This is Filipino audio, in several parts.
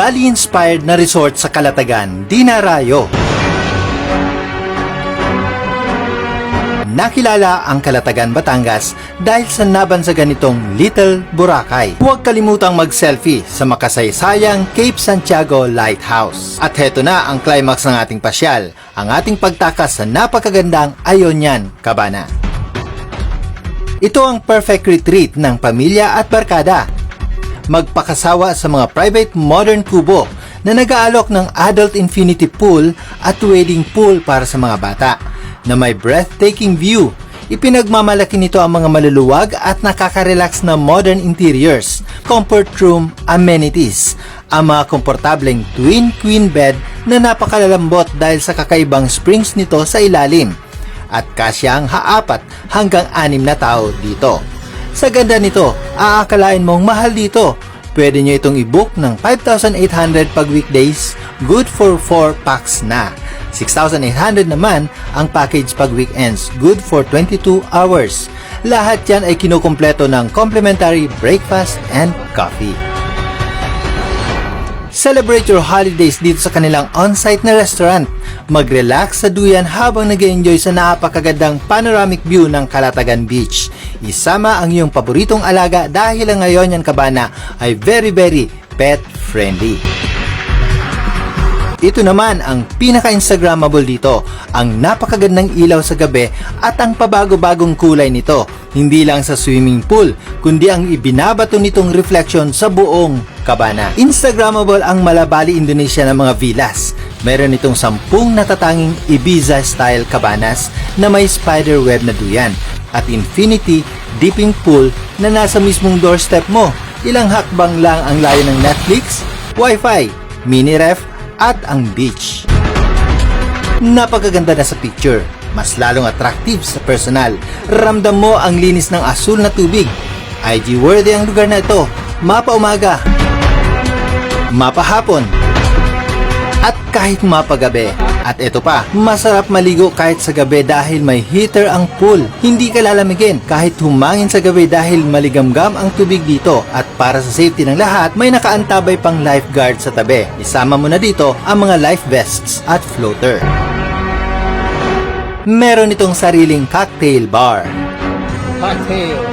Bali-inspired na resort sa Kalatagan, Dinarayo. Nakilala ang Kalatagan, Batangas dahil sa nabansagan nitong Little Boracay. Huwag kalimutang mag-selfie sa makasaysayang Cape Santiago Lighthouse. At heto na ang climax ng ating pasyal, ang ating pagtakas sa napakagandang Ayonian, Cabana. Ito ang perfect retreat ng pamilya at barkada. Magpakasawa sa mga private modern kubo na nag-aalok ng adult infinity pool at wedding pool para sa mga bata na may breathtaking view. Ipinagmamalaki nito ang mga maluluwag at nakaka-relax na modern interiors, comfort room amenities, ang mga komportableng twin queen bed na napakalalambot dahil sa kakaibang springs nito sa ilalim at kasya ang haapat hanggang anim na tao dito. Sa ganda nito, aakalain mong mahal dito. Pwede nyo itong i-book ng 5,800 pag weekdays, good for 4 packs na. 6,800 naman ang package pag weekends, good for 22 hours. Lahat yan ay kinukumpleto ng complimentary breakfast and coffee. Celebrate your holidays dito sa kanilang on-site na restaurant. Mag-relax sa duyan habang nag enjoy sa napakagandang panoramic view ng Kalatagan Beach. Isama ang iyong paboritong alaga dahil ngayon yan kabana ay very very pet friendly. Ito naman ang pinaka-instagrammable dito, ang napakagandang ilaw sa gabi at ang pabago-bagong kulay nito. Hindi lang sa swimming pool, kundi ang ibinabato nitong reflection sa buong kabana. Instagrammable ang Malabali, Indonesia ng mga villas. Meron itong sampung natatanging Ibiza-style cabanas na may spider web na duyan at infinity dipping pool na nasa mismong doorstep mo. Ilang hakbang lang ang layo ng Netflix, Wi-Fi, mini ref at ang beach. Napakaganda na sa picture, mas lalong attractive sa personal. Ramdam mo ang linis ng asul na tubig. IG worthy ang lugar na ito. Mapa umaga, mapa hapon, at kahit mapa gabi. At ito pa, masarap maligo kahit sa gabi dahil may heater ang pool. Hindi ka lalamigin kahit humangin sa gabi dahil maligamgam ang tubig dito. At para sa safety ng lahat, may nakaantabay pang lifeguard sa tabi. Isama mo na dito ang mga life vests at floater. Meron itong sariling cocktail bar. Cocktail.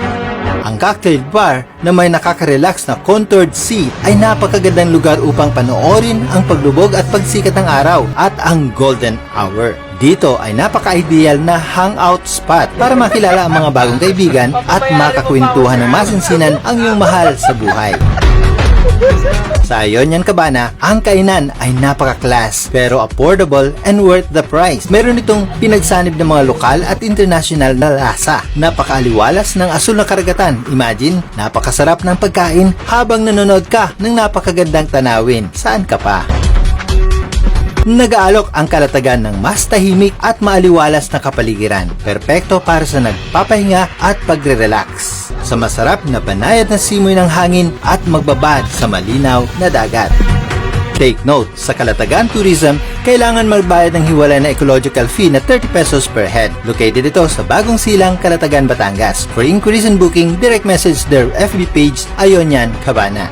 Ang cocktail bar na may nakaka-relax na contoured sea ay napakagandang lugar upang panoorin ang paglubog at pagsikat ng araw at ang golden hour. Dito ay napaka-ideal na hangout spot para makilala ang mga bagong kaibigan at makakwentuhan ng masinsinan ang iyong mahal sa buhay. Sa Ionian Cabana, ang kainan ay napaka-class pero affordable and worth the price. Meron itong pinagsanib ng mga lokal at international na lasa. Napakaaliwalas ng asul na karagatan. Imagine, napakasarap ng pagkain habang nanonood ka ng napakagandang tanawin. Saan ka pa? Nag-aalok ang kalatagan ng mas tahimik at maaliwalas na kapaligiran. Perpekto para sa nagpapahinga at pagre-relax. Sa masarap na banayad na simoy ng hangin at magbabad sa malinaw na dagat. Take note, sa Kalatagan Tourism, kailangan magbayad ng hiwalay na ecological fee na 30 pesos per head. Located ito sa Bagong Silang, Kalatagan, Batangas. For inquiries and booking, direct message their FB page, Ayonian Cabana.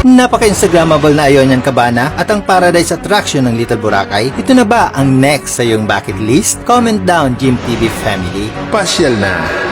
Napaka-instagrammable na Ionian Cabana at ang paradise attraction ng Little Boracay. Ito na ba ang next sa iyong bucket list? Comment down, Jim TV family. Pasyal na